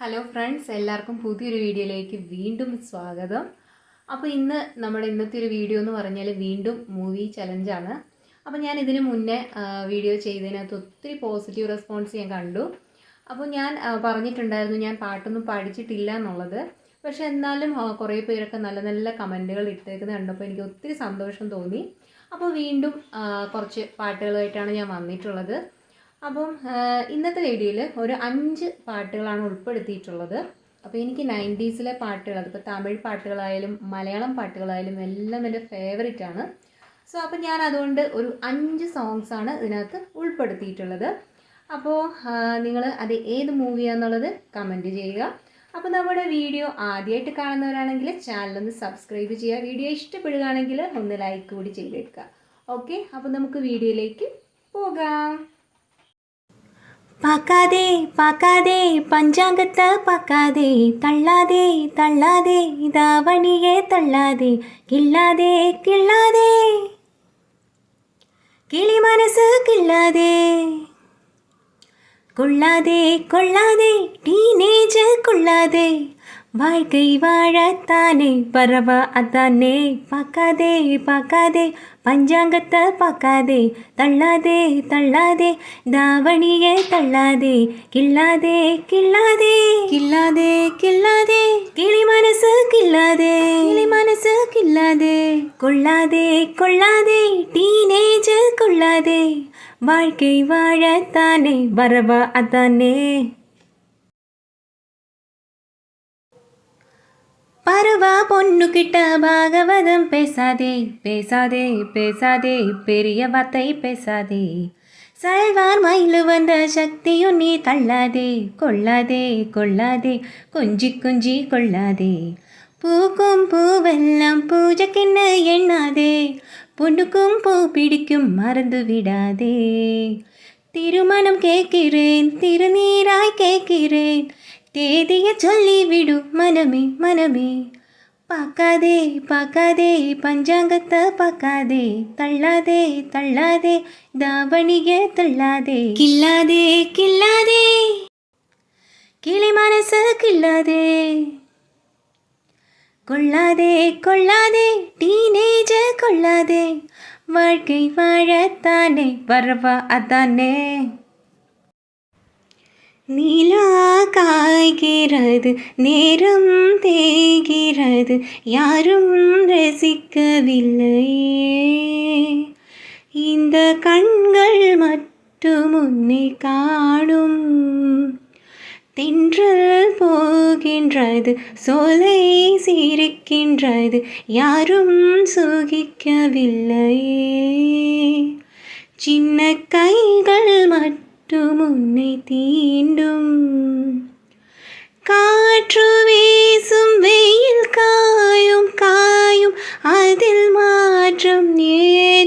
Hello friends എല്ലാവർക്കും പുതിയൊരു വീഡിയോയിലേക്ക് വീണ്ടും സ്വാഗതം. അപ്പോൾ ഇന്ന് നമ്മുടെ ഇന്നത്തെ ഒരു വീഡിയോ എന്ന് പറഞ്ഞാൽ വീണ്ടും മൂവി ചലഞ്ചാണ് അപ്പോൾ ഞാൻ ഇതിന് മുന്നേ വീഡിയോ ചെയ്തതിനകത്ത് ഒത്തിരി പോസിറ്റീവ് റെസ്പോൺസ് ഞാൻ കണ്ടു. അപ്പോൾ ഞാൻ പറഞ്ഞിട്ടുണ്ടായിരുന്നു ഞാൻ പാട്ടൊന്നും പഠിച്ചിട്ടില്ല എന്നുള്ളത്. പക്ഷെ എന്നാലും കുറേ പേരൊക്കെ നല്ല നല്ല കമന്റുകൾ ഇട്ടേക്കുന്നത് കണ്ടപ്പോൾ എനിക്ക് ഒത്തിരി സന്തോഷം തോന്നി. അപ്പോൾ വീണ്ടും കുറച്ച് പാട്ടുകളുമായിട്ടാണ് ഞാൻ വന്നിട്ടുള്ളത്. അപ്പം ഇന്നത്തെ വീഡിയോയിൽ ഒരു അഞ്ച് പാട്ടുകളാണ് ഉൾപ്പെടുത്തിയിട്ടുള്ളത്. അപ്പോൾ എനിക്ക് നയന്റീസിലെ പാട്ടുകൾ അതിപ്പോൾ തമിഴ് പാട്ടുകളായാലും മലയാളം പാട്ടുകളായാലും എല്ലാം എന്റെ ഫേവറേറ്റ് ആണ്. സോ അപ്പോൾ ഞാൻ അതുകൊണ്ട് ഒരു അഞ്ച് സോങ്സ് ആണ് ഇതിനകത്ത് ഉൾപ്പെടുത്തിയിട്ടുള്ളത്. അപ്പോൾ നിങ്ങൾ അത് ഏത് മൂവിയാണെന്നുള്ളത് കമന്റ് ചെയ്യുക. അപ്പോൾ നമ്മുടെ വീഡിയോ ആദ്യമായിട്ട് കാണുന്നവരാണെങ്കിൽ ചാനലൊന്ന് സബ്സ്ക്രൈബ് ചെയ്യുക. വീഡിയോ ഇഷ്ടപ്പെടുകയാണെങ്കിൽ ഒന്ന് ലൈക്ക് കൂടി ചെയ്തേക്കുക ഓക്കെ അപ്പോൾ നമുക്ക് വീഡിയോയിലേക്ക് പോകാം. பார்க்காதே பார்க்காதே பஞ்சாங்கத்தை பார்க்காதே தள்ளாதே தள்ளாதே இதாவணியே தள்ளாதே கில்லாதே கில்லாதே கிளி மனசு கில்லாதே கொள்ளாதே கொள்ளாதே டீனேஜ் கொள்ளாதே. வாழ்க்கை வாழத்தானே பரவ அத்தானே பார்க்காதே பார்க்காதே பஞ்சாங்கத்தை பார்க்காதே தள்ளாதே தள்ளாதே தாவணியே தள்ளாதே கிள்ளாதே கிள்ளாதே. கிள்ளாதே கிள்ளாதே. கிளி மனசு கிள்ளாதே. கிளி மனசு கிள்ளாதே. கொள்ளாதே கொள்ளாதே டீனேஜ் கொள்ளாதே. வாழ்க்கை வாழத்தானே வரவ அதானே. பருவா பொண்ணு கிட்ட பாகவதம் பேசாதே பேசாதே பேசாதே பெரிய வார்த்தை பேசாதே. சல்வார் மயிலு வந்த சக்தியும் நீ தள்ளாதே கொள்ளாதே கொள்ளாதே கொஞ்சி கொஞ்சி கொள்ளாதே. பூக்கும் பூவெல்லாம் பூஜைக்கென்ன எண்ணாதே பொண்ணுக்கும் பூ பிடிக்கும் மறந்து விடாதே. திருமணம் கேட்கிறேன் திருநீராய் கேட்கிறேன் தேதிய சொல்லிவிடு மனமே மனமே. பார்க்காதே பார்க்காதே பஞ்சாங்கத்தை பார்க்காதே. தள்ளாதே தள்ளாதே தாவணிய தள்ளாதே. கில்லாதே கில்லாதே கிளி மனச கில்லாதே கொள்ளாதே கொள்ளாதே டீனேஜ கொள்ளாதே. வாழ்க்கை வாழத்தானே வரவா அதானே. நீலா காய்கிறது நேரம் தேய்கிறது யாரும் ரசிக்கவில்லையே. இந்த கண்கள் மட்டும் உன்னை காணும். தென்றல் போகின்றது சோலை சிரிக்கின்றது யாரும் சுகிக்கவில்லையே. சின்ன கைகள் மட்டும் உன்னை தீண்டும். காற்று வீசும் வெயில் காயும் காயும் அதில் மாற்றம் ஏ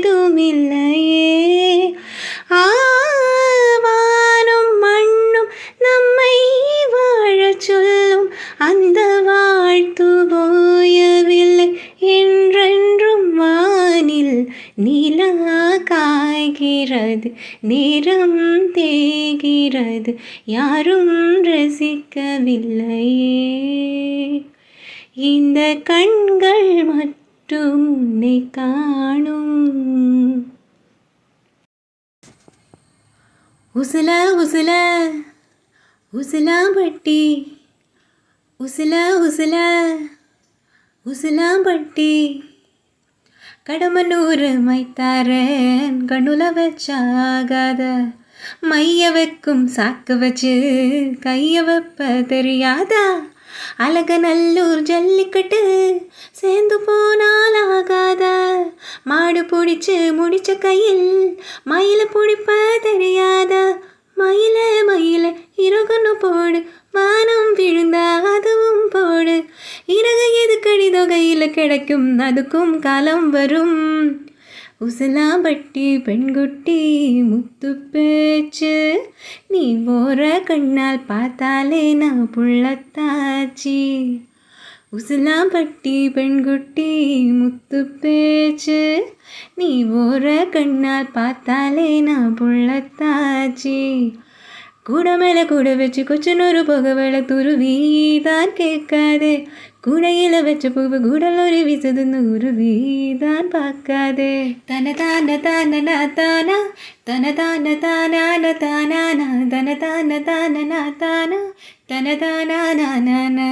காய்கிறது நேரம் தேகிறது யாரும் ரசிக்கவில்லையே. இந்த கண்கள் மட்டும் உன்னை காணும். உசுல உசுல உசுலாம்பட்டி உசுல உசுல உசுலாம்பட்டி கடமனூர் மைத்தாரன் கண்ணுல வச்சாகாத. மைய வைக்கும் சாக்கு வச்சு கைய வைப்ப தெரியாதா. அழக நல்லூர் ஜல்லிக்கட்டு சேர்ந்து போனால் ஆகாத. மாடு பிடிச்சு முடிச்ச கையில் மயில பிடிப்ப தெரியாதா. மயில மயில இறகுன்னு போடு. வானம் விழுந்தா அதுவும் போடு. இறகு எதுக்கடி தொகையில் கிடைக்கும்? அதுக்கும் காலம் வரும். உசலாம்பட்டி பெண்குட்டி முத்து பேச்சு நீ போற கண்ணால் பார்த்தாலே நான் புள்ளத்தாச்சி. உசிலாம்பட்டி பெண்குட்டி முத்து பேச்சு. நீ போற கண்ணால் பார்த்தாலே நான் புள்ளத்தாச்சி. கூட மேலே கூட வச்சு கொச்சனொரு புக விளத்துருவி தான் கேட்காதே. கூடையில் வச்ச பூவு கூடலொரு வீசுதுன்னு உருவி தான் பார்க்காதே. தன தான தான தானா தன தான தான தானா தன தான தான தானா தன தானா நானா